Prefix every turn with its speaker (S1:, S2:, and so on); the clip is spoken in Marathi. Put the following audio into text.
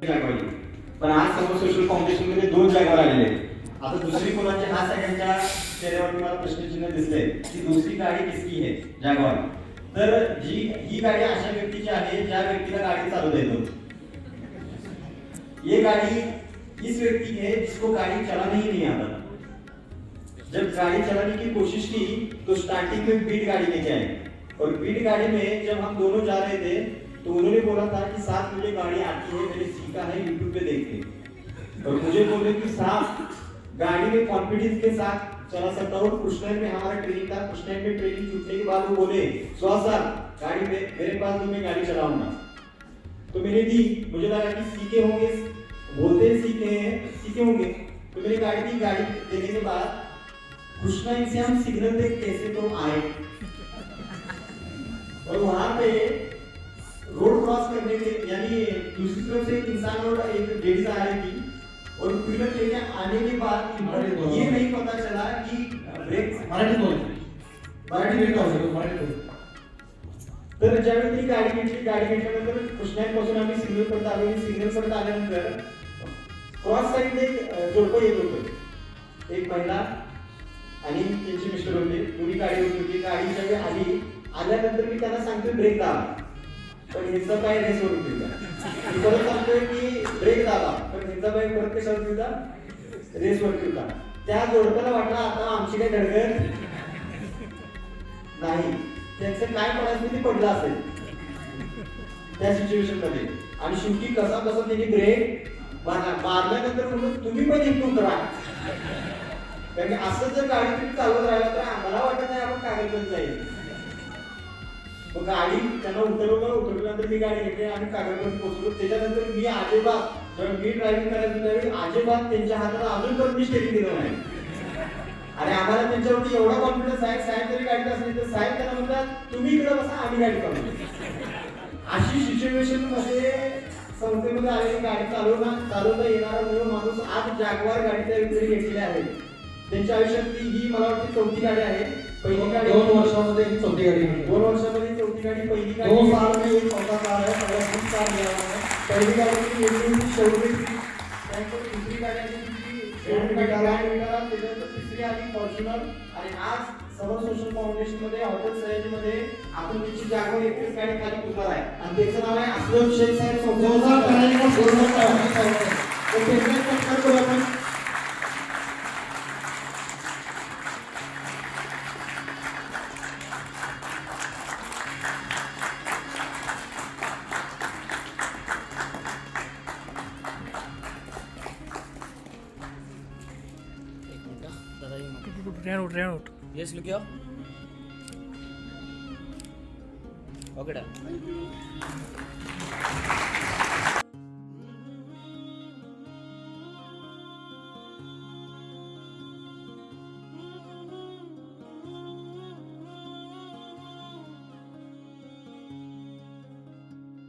S1: पण आज समोर सोशल फाउंडेशन मध्ये दोन जागेवर आलेले आता दुसरी कोणाची? हा सगळ्यांच्या चेहऱ्यावरती मला प्रश्नचिन्ह दिसले की दुसरी गाडी किसकी आहे? जागवार तर जी, ही गाडी अशा व्यक्तीची आहे, ज्या व्यक्तीला गाडी चालवता येतो. ये गाड़ी इस व्यक्ति है जिसको गाड़ी चलाना ही नहीं आता. जब गाड़ी चलाने की कोशिश की तो स्टार्टिंग में बीट गाड़ी लेके आए. और बीट गाड़ी में जब हम दोनों जा रहे थे तो उन्होंने बोला था कि साथ मुझे गाड़ी आती है मैंने सीखा है यूट्यूब पे देख के और मुझे बोले कि साथ, गाड़ी में कॉन्फिडेंस के साथ चला सकता हूँ। कृष्ण में हमारा ट्रेनिंग था कृष्ण में ट्रेनिंग छूटने के बाद वो बोले सौ सर, गाड़ी में, मेरे पास तो मैं गाड़ी चलाऊँगा। तो मैंने दी, मुझे लगा कि सीखे होंगे। बोलते हैं, सीखे हैं, सीखे होंगे। तो मैंने गाड़ी दी, गाड़ी देने के बाद कृष्णा से हम सिग्नल देख कैसे तो आए। और वहाँ पे रोड क्रॉस करने के यानी दूसरी तरफ से एक इंसान और एक लेडीज आ रही थी और पिलर लेके आने के बाद ये नहीं पता चला कि ब्रेक
S2: मराठी बोल
S1: मराठी
S2: मराठी
S1: ब्रेक
S2: बोल मराठी बोल
S1: तर ज्यावेळी ती गाडी घेतली गाडी घेतल्यानंतर कृष्णापासून आम्ही सिग्नल पर्यंत आलो. सिग्नल पर्यंत आल्यानंतर क्रॉस साईड एक जोडप येत होतं. एक महिला आणि त्यांची मिस्टर होते. दोन्ही गाडी होती. गाडी ज्यावेळी आली आल्यानंतर मी त्यांना सांगतोय ब्रेक दाबा. पण हिचा काय रेस सोडून दिला. मी परत सांगतोय की ब्रेक झाला पण हिचा बाई परत कशावर होता रेस वरती होता त्या जोडप्याला वाटला आता आमची काही धडगड नाही. त्यांचं काय पडायचं ते पडलं असेल. त्या सिच्युएशनमध्ये आणि शेवटी कसा कसा त्यांनी ब्रेक मारला. मारल्यानंतर म्हणून तुम्ही पण इम्प्रूव्ह करा. कारण की असं जर गाडी तुम्ही चालवत राहिला तर आम्हाला वाटत नाही आपण कागदपत्र जाईल. मग गाडी त्यांना उतरवलं नंतर मी गाडी घेतली आणि कागदपत्र पोहोचलो त्याच्यानंतर मी आजोबा जेव्हा मी ड्रायव्हिंग करायचो त्यावेळी आजोबा त्यांच्या हाताला अजून पण मी स्टेरिंग दिलं नाही. आणि आम्हाला त्यांच्यावरती एवढा कॉन्फिडन्स आहे साहेब जरी गाडीत असली तर साहेब त्यांना म्हणतात तुम्ही इकडे बसा आम्ही गाडी चालू अशी सिच्युएशनमध्ये संस्थेमध्ये आलेली गाडी चालवता चालवता येणारा मूळ माणूस आज जागवार गाडी विक्री घेतलेली आहे त्यांच्या आयुष्यातली ही मला वाटते चौथी गाडी आहे. पहिली
S2: वर्षामध्ये चौथी गाडी
S1: पहिली गाडी
S2: दोन साल में एक चौथा साल है सगळ्यात खूप साल मिळाला आहे.
S1: पहिली गाडी ती वेगळी शेवटी त्यानंतर दुसरी गाडी आली ती शेवटी गाडी गाडी विटारा त्याच्यानंतर तिसरी आली फॉर्च्युनर आणि आज समर सोशल फाउंडेशनमध्ये हॉटेल सयाजी मध्ये आपण त्याची जागेवर एकच गाडी खाली आहे. आणि त्याचं नाव आहे असलम शेख साहेब संस्थेचा
S2: करायला.
S1: तर त्यांचा एक सत्कार करू आपण
S3: ಟ್ರೈನ್ ಔಟ್
S4: ಟ್ರೈನ್ ಔಟ್ ಎಸ್ ಲುಕ್ಯೋ ಓಕೆಡಾ